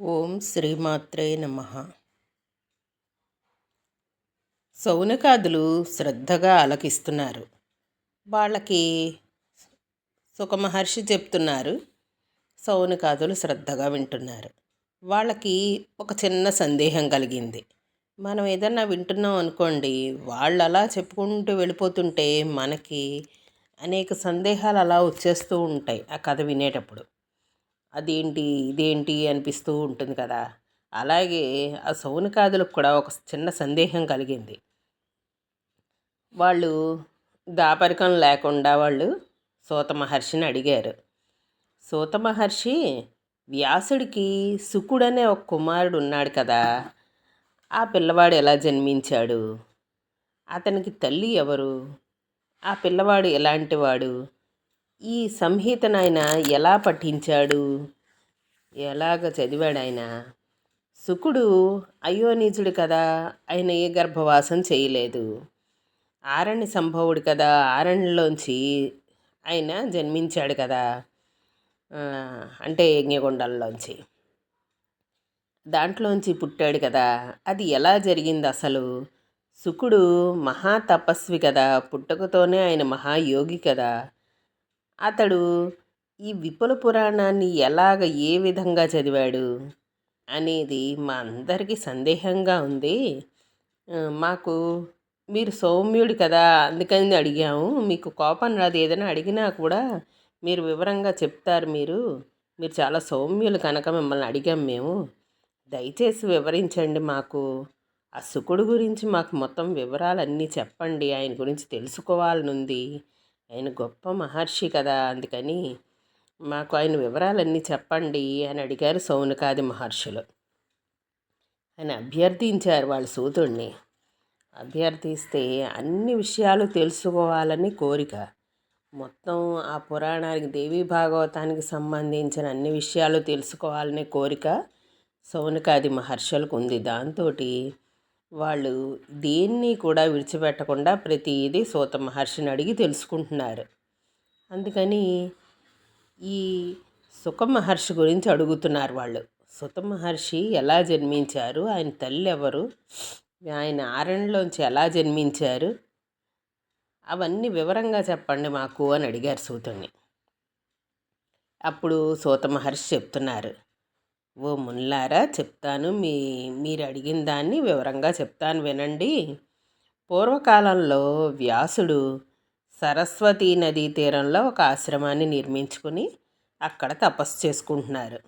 ఓం శ్రీమాత్రే నమ. సౌనకాదులు శ్రద్ధగా ఆలకిస్తున్నారు. వాళ్ళకి సుఖమహర్షి చెప్తున్నారు సౌనకాదులు శ్రద్ధగా వింటున్నారు. వాళ్ళకి ఒక చిన్న సందేహం కలిగింది. మనం ఏదన్నా వింటున్నాం అనుకోండి వాళ్ళు అలా చెప్పుకుంటూ వెళ్ళిపోతుంటే మనకి అనేక సందేహాలు అలా వచ్చేస్తూ ఉంటాయి ఆ కథ వినేటప్పుడు. అదేంటి ఇదేంటి అనిపిస్తూ ఉంటుంది కదా! అలాగే ఆ సౌనికాదులకు కూడా ఒక చిన్న సందేహం కలిగింది. వాళ్ళు దాపరికం లేకుండా వాళ్ళు సూత మహర్షిని అడిగారు. సూత మహర్షి వ్యాసుడికి సుకుడనే ఒక కుమారుడు ఉన్నాడు కదా! ఆ పిల్లవాడు ఎలా జన్మించాడు? అతనికి తల్లి ఎవరు? ఆ పిల్లవాడు ఎలాంటి వాడు? ఈ సంహితను ఆయన ఎలా పఠించాడు? ఎలాగ చదివాడు ఆయన? శుకుడు అయోనీజుడు కదా ఆయన ఏ గర్భవాసం చేయలేదు. ఆరణ్య సంభవుడు కదా ఆరణ్యలోంచి ఆయన జన్మించాడు కదా అంటే యజ్ఞగుండంలోంచి. దాంట్లోంచి పుట్టాడు కదా అది ఎలా జరిగింది అసలు? శుకుడు మహా తపస్వి కదా పుట్టుకతోనే ఆయన మహాయోగి కదా అతడు ఈ విపుల పురాణాన్ని ఎలాగ ఏ విధంగా చదివాడు అనేది మా అందరికీ సందేహంగా ఉంది. మాకు మీరు సౌమ్యుడు కదా అందుకని అడిగాము. మీకు కోపం రాదు ఏదైనా అడిగినా కూడా మీరు వివరంగా చెప్తారు మీరు. మీరు చాలా సౌమ్యులు కనుక మిమ్మల్ని అడిగాం మేము. దయచేసి వివరించండి మాకు. ఆ సుకుడు గురించి మాకు మొత్తం వివరాలన్నీ చెప్పండి. ఆయన గురించి తెలుసుకోవాలనుంది. ఆయన గొప్ప మహర్షి కదా అందుకని మాకు ఆయన వివరాలన్నీ చెప్పండి అని అడిగారు సౌనకాది మహర్షులు. ఆయన అభ్యర్థించారు వాళ్ళ సూతుడిని అభ్యర్థిస్తే అన్ని విషయాలు తెలుసుకోవాలని కోరిక. మొత్తం ఆ పురాణానికి దేవీ భాగవతానికి సంబంధించిన అన్ని విషయాలు తెలుసుకోవాలనే కోరిక సౌనకాది మహర్షులకు ఉంది. దాంతో వాళ్ళు దేన్ని కూడా విడిచిపెట్టకుండా ప్రతిదీ సూత మహర్షిని అడిగి తెలుసుకుంటున్నారు. అందుకని ఈ సుఖ మహర్షి గురించి అడుగుతున్నారు వాళ్ళు. సుత మహర్షి ఎలా జన్మించారు? ఆయన తల్లి ఎవరు? ఆయన ఆరణ్యలోంచి ఎలా జన్మించారు? అవన్నీ వివరంగా చెప్పండి మాకు అని అడిగారు సూతుణ్ణి. అప్పుడు సూత మహర్షి చెప్తున్నారు. ఓ ముల్లారా చెప్తాను. మీ మీరు అడిగిన దాన్ని వివరంగా చెప్తాను వినండి. పూర్వకాలంలో వ్యాసుడు సరస్వతీ నదీ తీరంలో ఒక ఆశ్రమాన్ని నిర్మించుకుని అక్కడ తపస్సు చేసుకుంటున్నారు.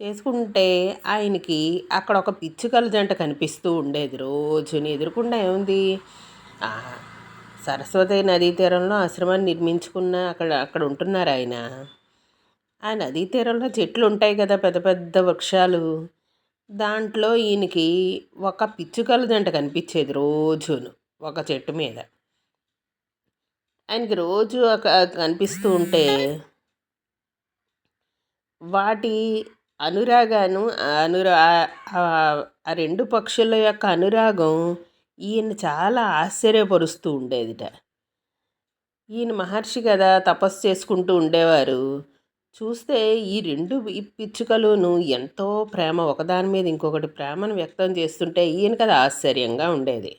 చేసుకుంటే ఆయనకి అక్కడ ఒక పిచ్చుకల జంట కనిపిస్తూ ఉండేది. రోజుని ఎదురుకుండా ఏముంది? సరస్వతి నదీ తీరంలో ఆశ్రమాన్ని నిర్మించుకున్న అక్కడ అక్కడ ఉంటున్నారు ఆయన. ఆ నదీ తీరంలో చెట్లు ఉంటాయి కదా పెద్ద పెద్ద వృక్షాలు. దాంట్లో ఈయనకి ఒక పిచ్చుకల జంట కనిపించేది రోజును ఒక చెట్టు మీద. ఆయనకి రోజు ఒక కనిపిస్తూ ఉంటే వాటి అనురాగాను అనురా ఆ రెండు పక్షుల యొక్క అనురాగం ఈయన చాలా ఆశ్చర్యపరుస్తూ ఉండేదిట. ఈయన మహర్షి కదా తపస్సు చేసుకుంటూ ఉండేవారు. చూస్తే ఈ రెండు ఈ పిచ్చుకలును ఎంతో ప్రేమ ఒకదాని మీద ఇంకొకటి ప్రేమను వ్యక్తం చేస్తుంటే ఈయనకి అది ఆశ్చర్యంగా ఉండేది.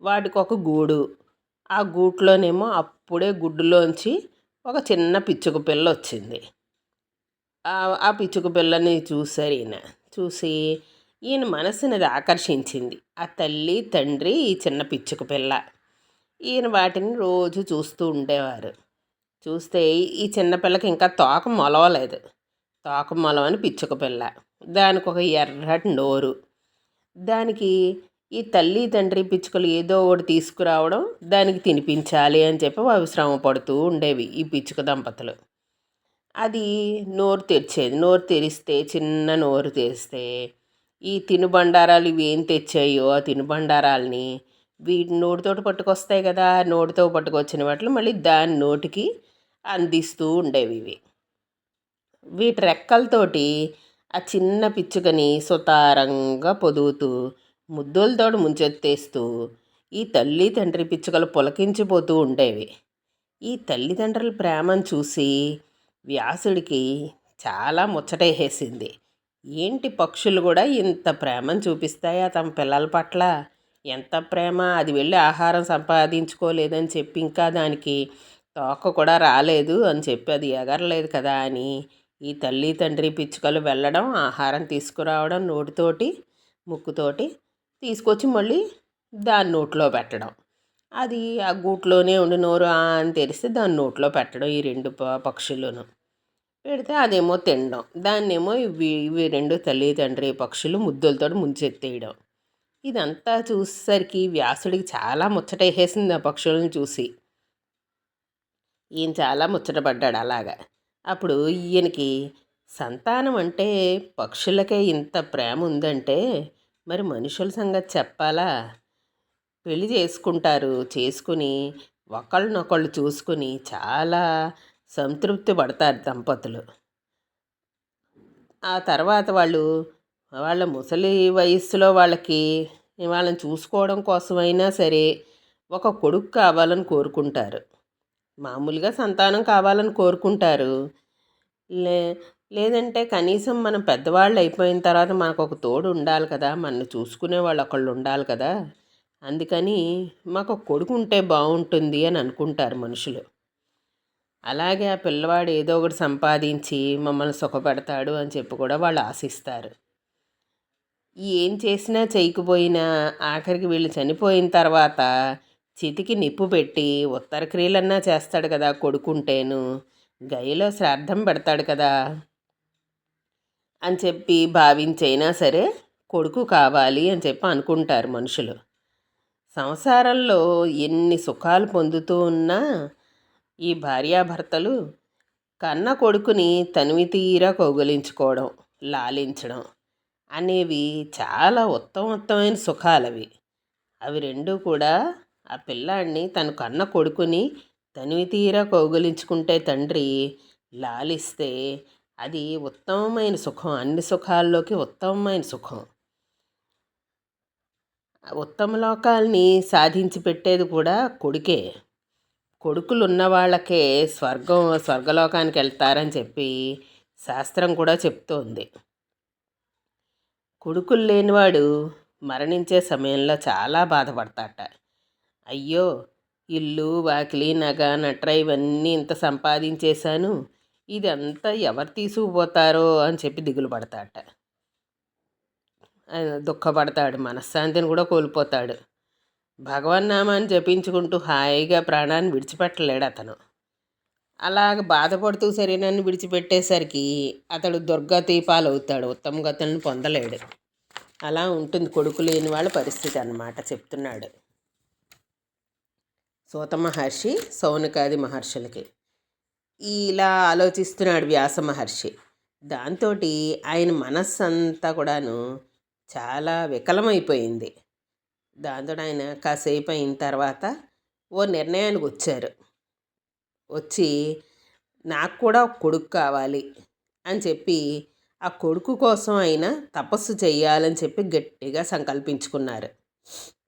వాటికి ఒక గూడు. ఆ గూట్లోనేమో అప్పుడే గుడ్డులోంచి ఒక చిన్న పిచ్చుక పిల్ల వచ్చింది ఆ పిచ్చుక పిల్లని చూశారు ఈయన. చూసి ఈయన మనసుని అది ఆకర్షించింది. ఆ తల్లి తండ్రి ఈ చిన్న పిచ్చుక పిల్ల. ఈయన వాటిని రోజు చూస్తూ ఉండేవారు. చూస్తే ఈ చిన్నపిల్లకి ఇంకా తోక మొలవలేదు. తోక మొలవని పిచ్చుక పిల్ల. దానికి ఒక ఎర్రటి నోరు. దానికి ఈ తల్లి తండ్రి పిచ్చుకలు ఏదో ఒకటి తీసుకురావడం దానికి తినిపించాలి అని చెప్పి అవి శ్రమ పడుతూ ఉండేవి ఈ పిచ్చుక దంపతులు. అది నోరు తెరిచేది. నోరు తెరిస్తే చిన్న నోరు తెరిస్తే ఈ తినుబండారాలు ఇవి ఏం తెచ్చాయో ఆ తినుబండారాలని వీటి నోటితోటి పట్టుకొస్తాయి కదా నోటితో పట్టుకొచ్చిన వాటిలో మళ్ళీ దాని నోటికి అందిస్తూ ఉండేవి ఇవి. వీటి రెక్కలతోటి ఆ చిన్న పిచ్చుకని సుతారంగా పొదుగుతూ ముద్దులతో ముంచెత్తేస్తూ ఈ తల్లి తండ్రి పిచ్చుకలు పులకించిపోతూ ఉండేవి. ఈ తల్లిదండ్రుల ప్రేమను చూసి వ్యాసుడికి చాలా ముచ్చటేసేసింది. ఏంటి పక్షులు కూడా ఇంత ప్రేమను చూపిస్తాయా తమ పిల్లల పట్ల? ఎంత ప్రేమ? అది వెళ్ళి ఆహారం సంపాదించుకోలేదని చెప్పి ఇంకా దానికి తోక కూడా రాలేదు అని చెప్పి అది ఎగరలేదు కదా అని ఈ తల్లి తండ్రి పిచ్చుకలు వెళ్ళడం ఆహారం తీసుకురావడం నోటితోటి ముక్కుతోటి తీసుకొచ్చి మళ్ళీ దాని నోట్లో పెట్టడం. అది ఆ గూట్లోనే ఉండి నోరు అని తెరిస్తే దాని నోట్లో పెట్టడం ఈ రెండు పక్షులను. పెడితే అదేమో తినడం. దాన్నేమో ఇవి ఇవి రెండు తల్లి తండ్రి పక్షులు ముద్దులతో ముంచెత్తేయడం. ఇదంతా చూసేసరికి వ్యాసుడికి చాలా ముచ్చటేసేసింది ఆ పక్షులను చూసి. ఈయన చాలా ముచ్చటపడ్డాడు అలాగా. అప్పుడు ఈయనకి సంతానం అంటే పక్షులకే ఇంత ప్రేమ ఉందంటే మరి మనుషుల సంగతి చెప్పాలా? పెళ్ళి చేసుకుంటారు చేసుకుని ఒకళ్ళనొకళ్ళు చూసుకుని చాలా సంతృప్తి పడతారు దంపతులు. ఆ తర్వాత వాళ్ళు వాళ్ళ ముసలి వయస్సులో వాళ్ళకి వాళ్ళని చూసుకోవడం కోసమైనా సరే ఒక కొడుకు కావాలని కోరుకుంటారు. మామూలుగా సంతానం కావాలని కోరుకుంటారు. లే లేదంటే కనీసం మనం పెద్దవాళ్ళు అయిపోయిన తర్వాత మనకు ఒక తోడు ఉండాలి కదా మనల్ని చూసుకునే వాళ్ళు ఒకళ్ళు ఉండాలి కదా. అందుకని మాకు ఒక కొడుకు ఉంటే బాగుంటుంది అని అనుకుంటారు మనుషులు. అలాగే ఆ పిల్లవాడు ఏదో ఒకటి సంపాదించి మమ్మల్ని సుఖపెడతాడు అని చెప్పి కూడా వాళ్ళు ఆశిస్తారు. ఏం చేసినా చేయకపోయినా ఆఖరికి వీళ్ళు చనిపోయిన తర్వాత చితికి నిప్పు పెట్టి ఉత్తర క్రియలన్నా చేస్తాడు కదా కొడుకుంటేను. గయలో శ్రాద్ధం పెడతాడు కదా. అని చెప్పి భావించైనా సరే కొడుకు కావాలి అని చెప్పి అనుకుంటారు మనుషులు. సంసారంలో ఎన్ని సుఖాలు పొందుతూ ఉన్నా ఈ భార్యాభర్తలు కన్న కొడుకుని తనివి తీరా కౌగలించుకోవడం లాలించడం అనేవి చాలా ఉత్తమోత్తమైన సుఖాలవి. అవి రెండూ కూడా ఆ పిల్లాడిని తన కన్న కొడుకుని తనివి తీరా కౌగులించుకుంటే తండ్రి లాలిస్తే అది ఉత్తమమైన సుఖం అన్ని సుఖాల్లోకి ఉత్తమమైన సుఖం. ఉత్తమ లోకాల్ని సాధించి పెట్టేది కూడా కొడుకే. కొడుకులు ఉన్న వాళ్ళకే స్వర్గం స్వర్గలోకానికి వెళ్తారని చెప్పి శాస్త్రం కూడా చెప్తోంది. కొడుకులు లేనివాడు మరణించే సమయంలో చాలా బాధపడతాట. అయ్యో ఇల్లు వాకిలి నగ నట్ర ఇవన్నీ ఇంత సంపాదించేశాను. ఇదంతా ఎవరు తీసుకుపోతారో అని చెప్పి దిగులు పడతాట. దుఃఖపడతాడు మనశ్శాంతిని కూడా కోల్పోతాడు. భగవన్నామాన్ని జపించుకుంటూ హాయిగా ప్రాణాన్ని విడిచిపెట్టలేడు అతను. అలాగ బాధపడుతూ శరీరాన్ని విడిచిపెట్టేసరికి అతడు దుర్గతి పాలవుతాడు ఉత్తమ గతులను పొందలేడు. అలా ఉంటుంది కొడుకు లేని వాళ్ళ పరిస్థితి అన్నమాట చెప్తున్నాడు. సూత మహర్షి సౌనకాది మహర్షులకి. ఇలా ఆలోచిస్తున్నాడు వ్యాస మహర్షి. దాంతో ఆయన మనస్సు అంతా కూడాను చాలా వికలమైపోయింది. దాంతో ఆయన కాసేపు అయిన తర్వాత ఓ నిర్ణయానికి వచ్చారు. వచ్చి నాకు కూడా ఒక కొడుకు కావాలి అని చెప్పి ఆ కొడుకు కోసం ఆయన తపస్సు చేయాలని చెప్పి గట్టిగా సంకల్పించుకున్నారు.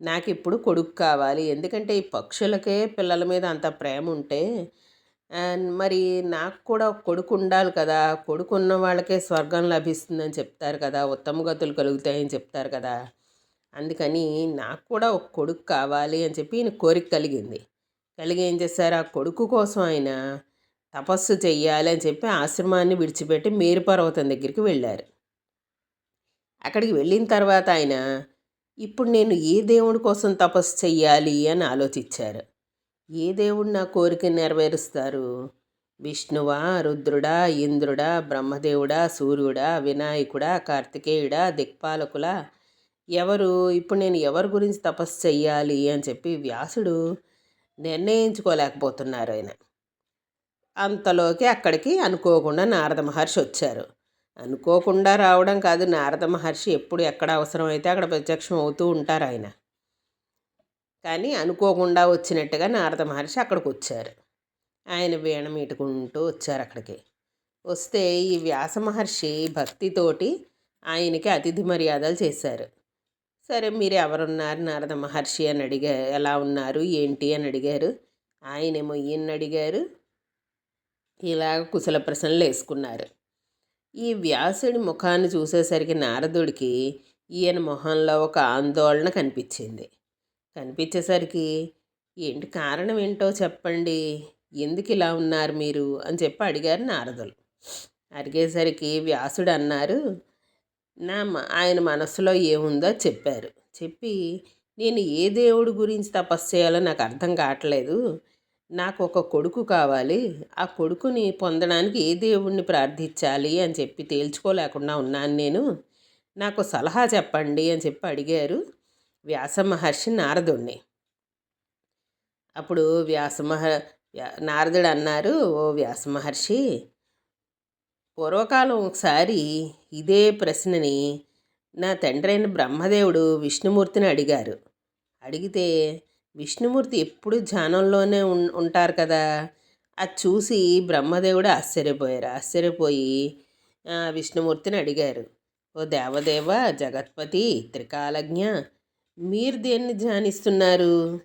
నాకు ఇప్పుడు కొడుకు కావాలి. ఎందుకంటే ఈ పక్షులకే పిల్లల మీద అంత ప్రేమ ఉంటే మరి నాకు కూడా కొడుకు ఉండాలి కదా. కొడుకు ఉన్న వాళ్ళకే స్వర్గం లభిస్తుందని చెప్తారు కదా. ఉత్తమ గతులు కలుగుతాయని చెప్తారు కదా. అందుకని నాకు కూడా ఒక కొడుకు కావాలి అని చెప్పి ఈయన కోరిక కలిగింది. కలిగి ఏం చేశారు? ఆ కొడుకు కోసం ఆయన తపస్సు చెయ్యాలి అని చెప్పి ఆశ్రమాన్ని విడిచిపెట్టి మేరు పర్వతం దగ్గరికి వెళ్ళారు. అక్కడికి వెళ్ళిన తర్వాత ఆయన ఇప్పుడు నేను ఏ దేవుడి కోసం తపస్సు చెయ్యాలి అని ఆలోచించారు. ఏ దేవుడు నా కోరిక నెరవేరుస్తారు? విష్ణువా రుద్రుడా ఇంద్రుడా బ్రహ్మదేవుడా సూర్యుడా వినాయకుడా కార్తికేయుడా దిక్పాలకులా? ఎవరు? ఇప్పుడు నేను ఎవరి గురించి తపస్సు చెయ్యాలి అని చెప్పి వ్యాసుడు నిర్ణయించుకోలేకపోతున్నారు ఆయన. అంతలోకి అక్కడికి అనుకోకుండా నారద మహర్షి వచ్చారు. అనుకోకుండా రావడం కాదు. నారద మహర్షి ఎప్పుడు ఎక్కడ అవసరమైతే అక్కడ ప్రత్యక్షం అవుతూ ఉంటారు ఆయన. కానీ అనుకోకుండా వచ్చినట్టుగా నారద మహర్షి అక్కడికి వచ్చారు. ఆయన వీణ మీటుకుంటూ వచ్చారు అక్కడికి. వస్తే ఈ వ్యాస మహర్షి భక్తితోటి ఆయనకి అతిథి మర్యాదలు చేశారు. సరే మీరు ఎవరున్నారు నారద మహర్షి అని అడిగా ఎలా ఉన్నారు? ఏంటి అని అడిగారు. ఆయనేమో ఈయన్ని అడిగారు. ఇలాగ కుశల ప్రశ్నలు వేసుకున్నారు. ఈ వ్యాసుడి ముఖాన్ని చూసేసరికి నారదుడికి ఈయన మొహంలో ఒక ఆందోళన కనిపించింది. కనిపించేసరికి ఏంటి కారణం ఏంటో చెప్పండి. ఎందుకు ఇలా ఉన్నారు మీరు? అని చెప్పి అడిగారు నారదులు. అడిగేసరికి వ్యాసుడు అన్నారు నా ఆయన మనసులో ఏముందో చెప్పారు. చెప్పి నేను ఏ దేవుడి గురించి తపస్సు చేయాలో నాకు అర్థం కావట్లేదు. నాకు ఒక కొడుకు కావాలి. ఆ కొడుకుని పొందడానికి ఏ దేవుణ్ణి ప్రార్థించాలి అని చెప్పి తేల్చుకోలేకుండా ఉన్నాను నేను. నాకు సలహా చెప్పండి అని చెప్పి అడిగారు వ్యాస మహర్షి నారదుణ్ణి. అప్పుడు వ్యాస మహ నారదుడు అన్నారు ఓ వ్యాస మహర్షి పూర్వకాలం ఒకసారి ఇదే ప్రశ్నని నా తండ్రైన బ్రహ్మదేవుడు విష్ణుమూర్తిని అడిగారు. అడిగితే విష్ణుమూర్తి ఎప్పుడు ధ్యానంలోనే ఉంటారు కదా. అది చూసి బ్రహ్మదేవుడు ఆశ్చర్యపోయారు. ఆశ్చర్యపోయి విష్ణుమూర్తిని అడిగారు ఓ దేవదేవ జగత్పతి త్రికాలజ్ఞ మీరు దేన్ని ధ్యానిస్తున్నారు?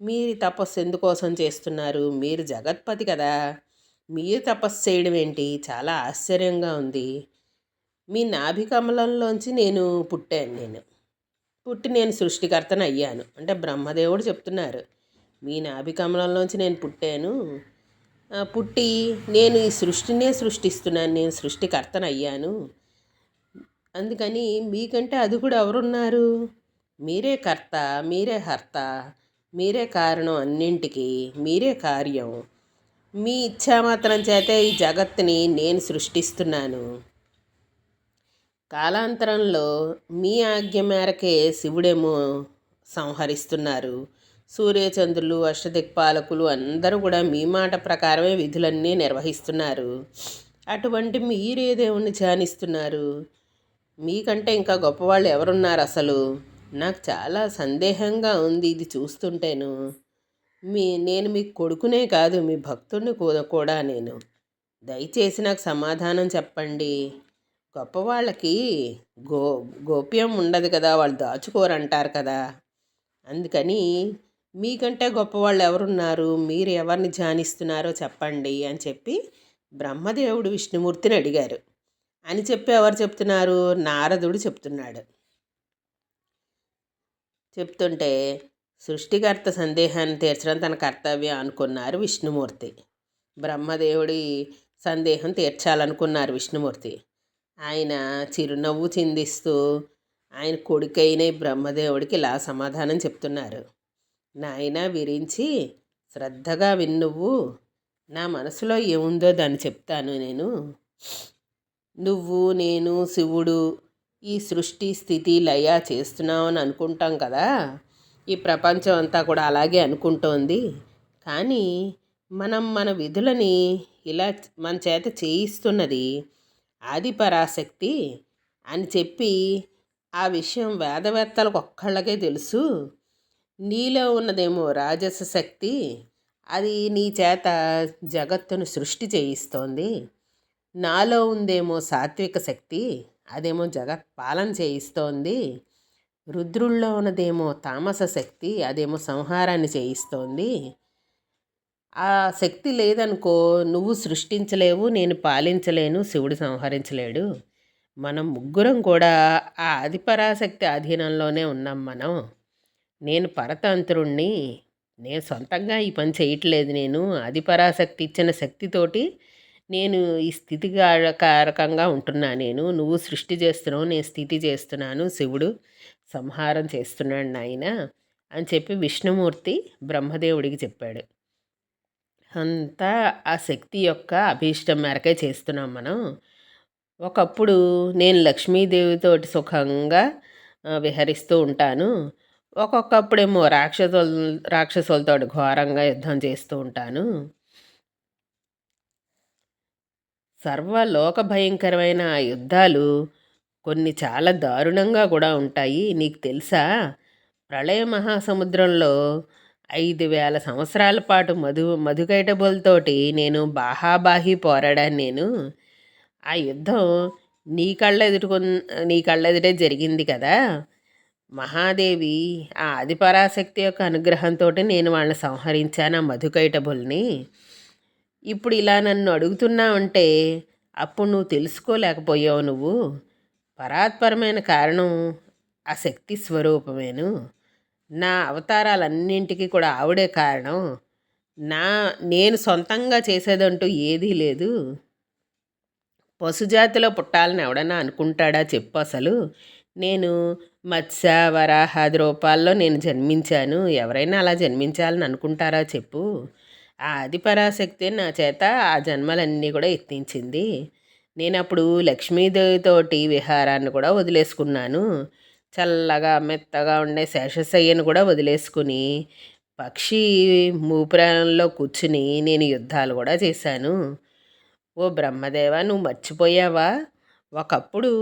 మీరు తపస్సు ఎందుకోసం చేస్తున్నారు? మీరు జగత్పతి కదా. మీరు తపస్సు చేయడం ఏంటి? చాలా ఆశ్చర్యంగా ఉంది. మీ నాభికమలంలోంచి నేను పుట్టాను నేను. పుట్టి నేను సృష్టికర్తను అయ్యాను. అంటే బ్రహ్మదేవుడు చెప్తున్నారు మీ నాభికమలంలోంచి నేను పుట్టాను. పుట్టి నేను ఈ సృష్టినే సృష్టిస్తున్నాను. నేను సృష్టికర్తను అయ్యాను. అందుకని మీకంటే అది కూడా ఎవరున్నారు? మీరే కర్త మీరే హర్త మీరే కారణం అన్నింటికి మీరే కార్యం. మీ ఇచ్చామాత్రం చేతే ఈ జగత్తుని నేను సృష్టిస్తున్నాను. కాలాంతరంలో మీ ఆజ్ఞ మేరకే శివుడేమో సంహరిస్తున్నారు. సూర్యచంద్రులు అష్టదిక్పాలకులు అందరూ కూడా మీ మాట ప్రకారమే విధులన్నీ నిర్వహిస్తున్నారు. అటువంటి మీరే దేవుణ్ణి ధ్యానిస్తున్నారు. మీకంటే ఇంకా గొప్పవాళ్ళు ఎవరున్నారు అసలు? నాకు చాలా సందేహంగా ఉంది ఇది చూస్తుంటేను. మీ నేను మీ కొడుకునే కాదు మీ భక్తుడిని కూడా నేను. దయచేసి నాకు సమాధానం చెప్పండి. గొప్పవాళ్ళకి గో గోప్యం ఉండదు కదా వాళ్ళు దాచుకోరంటారు కదా. అందుకని మీకంటే గొప్పవాళ్ళు ఎవరున్నారు? మీరు ఎవరిని ధ్యానిస్తున్నారో చెప్పండి అని చెప్పి బ్రహ్మదేవుడు విష్ణుమూర్తిని అడిగారు. అని చెప్పి ఎవరు చెప్తున్నారు? నారదుడు చెప్తున్నాడు. చెప్తుంటే సృష్టికర్త సందేహాన్ని తీర్చడం తన కర్తవ్యం అనుకున్నారు విష్ణుమూర్తి. బ్రహ్మదేవుడి సందేహం తీర్చాలనుకున్నారు విష్ణుమూర్తి. ఆయన చిరునవ్వు చిందిస్తూ ఆయన కొడుకైన బ్రహ్మదేవుడికి ఇలా సమాధానం చెప్తున్నారు. నాయన విరించి శ్రద్ధగా విన్నువ్వు. నా మనసులో ఏముందో దాన్ని చెప్తాను నేను. నువ్వు నేను శివుడు ఈ సృష్టి స్థితి లయ చేస్తున్నామని అనుకుంటాం కదా. ఈ ప్రపంచం అంతా కూడా అలాగే అనుకుంటోంది. కానీ మనం మన విధులని ఇలా మన చేత చేయిస్తున్నది ఆదిపరాశక్తి అని చెప్పి ఆ విషయం వేదవేత్తలకు ఒక్కళ్ళకే తెలుసు. నీలో ఉన్నదేమో రాజస శక్తి అది నీ చేత జగత్తును సృష్టి చేయిస్తోంది. నాలో ఉందేమో సాత్విక శక్తి అదేమో జగత్ పాలన చేయిస్తోంది. రుద్రుల్లో ఉన్నదేమో తామస శక్తి అదేమో సంహారాన్ని చేయిస్తోంది. ఆ శక్తి లేదనుకో నువ్వు సృష్టించలేవు నేను పాలించలేను శివుడు సంహరించలేడు. మనం ముగ్గురం కూడా ఆ ఆదిపరాశక్తి ఆధీనంలోనే ఉన్నాం మనం. నేను పరతంత్రుణ్ణి నేను సొంతంగా ఈ పని చేయట్లేదు నేను. ఆదిపరాశక్తి ఇచ్చిన శక్తితోటి నేను ఈ స్థితి కారకంగా ఉంటున్నా నేను. నువ్వు సృష్టి చేస్తున్నావు నేను స్థితి చేస్తున్నాను శివుడు సంహారం చేస్తున్నాడు నాయన అని చెప్పి విష్ణుమూర్తి బ్రహ్మదేవుడికి చెప్పాడు. అంతా ఆ శక్తి యొక్క అభీష్టం మేరకే చేస్తున్నాం మనం. ఒకప్పుడు నేను లక్ష్మీదేవితోటి సుఖంగా విహరిస్తూ ఉంటాను. ఒక్కొక్కప్పుడేమో రాక్షసుల రాక్షసులతో ఘోరంగా యుద్ధం చేస్తూ ఉంటాను. సర్వలోక భయంకరమైన యుద్ధాలు కొన్ని చాలా దారుణంగా కూడా ఉంటాయి. నీకు తెలుసా? ప్రళయ మహాసముద్రంలో ఐదు వేల సంవత్సరాల పాటు మధు మధుకైటబుల్తోటి నేను బాహాబాహి పోరాడాను నేను. ఆ యుద్ధం నీ కళ్ళ ఎదుర్కొ నీ కళ్ళ ఎదుటే జరిగింది కదా. మహాదేవి ఆ ఆదిపరాశక్తి యొక్క అనుగ్రహంతో నేను వాళ్ళని సంహరించాను ఆ మధుకైటబుల్ని ఇప్పుడు ఇలా నన్ను అడుగుతున్నా ఉంటే అప్పుడు నువ్వు తెలుసుకోలేకపోయావు నువ్వు. పరాత్పరమైన కారణం ఆ శక్తి స్వరూపమేను. నా అవతారాలన్నింటికి కూడా ఆవిడే కారణం. నా నేను సొంతంగా చేసేదంటూ ఏదీ లేదు. పశుజాతిలో పుట్టాలని ఎవడన్నా అనుకుంటాడా చెప్పు అసలు. నేను మత్స్య వరాహాది రూపాల్లో నేను జన్మించాను. ఎవరైనా అలా జన్మించాలని అనుకుంటారా చెప్పు. ఆ ఆదిపరాశక్తి నా చేత ఆ జన్మలన్నీ కూడా ఎత్తించింది. నేను అప్పుడు లక్ష్మీదేవితోటి విహారాన్ని కూడా వదిలేసుకున్నాను. చల్లగా మెత్తగా ఉండే శేషశయ్యను కూడా వదిలేసుకుని పక్షి మూపురంలో కూర్చుని నేను యుద్ధాలు కూడా చేశాను. ఓ బ్రహ్మదేవ నువ్వు మర్చిపోయావా? ఒకప్పుడు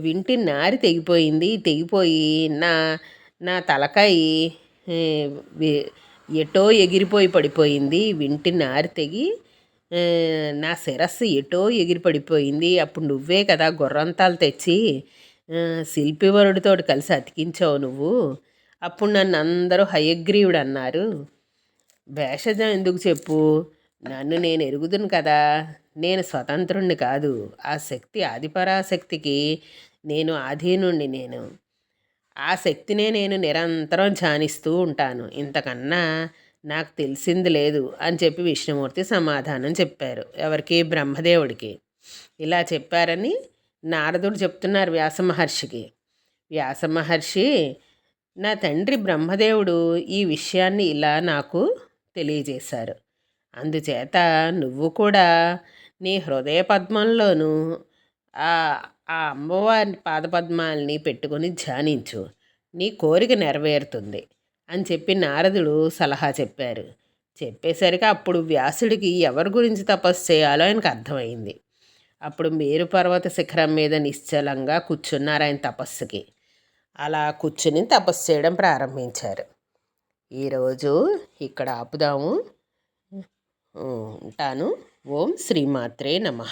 వింటి నారి తెగిపోయింది. తెగిపోయి నా నా తలకాయి ఎటో ఎగిరిపోయి పడిపోయింది. వింటి నారి తెగి నా శిరస్సు ఎటో ఎగిరి పడిపోయింది అప్పుడు నువ్వే కదా గుర్రంతాలు తెచ్చి శిల్పివరుడితో కలిసి అతికించావు నువ్వు. అప్పుడు నన్ను అందరూ హయగ్రీవుడు అన్నారు భేషజం ఎందుకు చెప్పు? నన్ను నేను ఎరుగుదును కదా. నేను స్వతంత్రుణ్ణి కాదు. ఆ శక్తి ఆదిపరాశక్తికి నేను ఆధీనుణ్ణి నేను. ఆ శక్తినే నేను నిరంతరం ధ్యానిస్తూ ఉంటాను. ఇంతకన్నా నాకు తెలిసింది లేదు అని చెప్పి విష్ణుమూర్తి సమాధానం చెప్పారు. ఎవరికి? బ్రహ్మదేవుడికి. ఇలా చెప్పారని నారదుడు చెప్తున్నారు వ్యాస మహర్షికి. వ్యాస మహర్షి నా తండ్రి బ్రహ్మదేవుడు ఈ విషయాన్ని ఇలా నాకు తెలియజేశారు. అందుచేత నువ్వు కూడా నీ హృదయ పద్మంలోనూ ఆ ఆ అమ్మవారి పాదపద్మాల్ని పెట్టుకొని ధ్యానించు. నీ కోరిక నెరవేరుతుంది అని చెప్పి నారదుడు సలహా చెప్పారు. చెప్పేసరికి అప్పుడు వ్యాసుడికి ఎవరి గురించి తపస్సు చేయాలో ఆయనకు అర్థమైంది. అప్పుడు మేరు పర్వత శిఖరం మీద నిశ్చలంగా కూర్చున్నారు ఆయన తపస్సుకి. అలా కూర్చుని తపస్సు చేయడం ప్రారంభించారు. ఈరోజు ఇక్కడ ఆపుదాము. ఉంటాను. ఓం శ్రీమాత్రే నమ.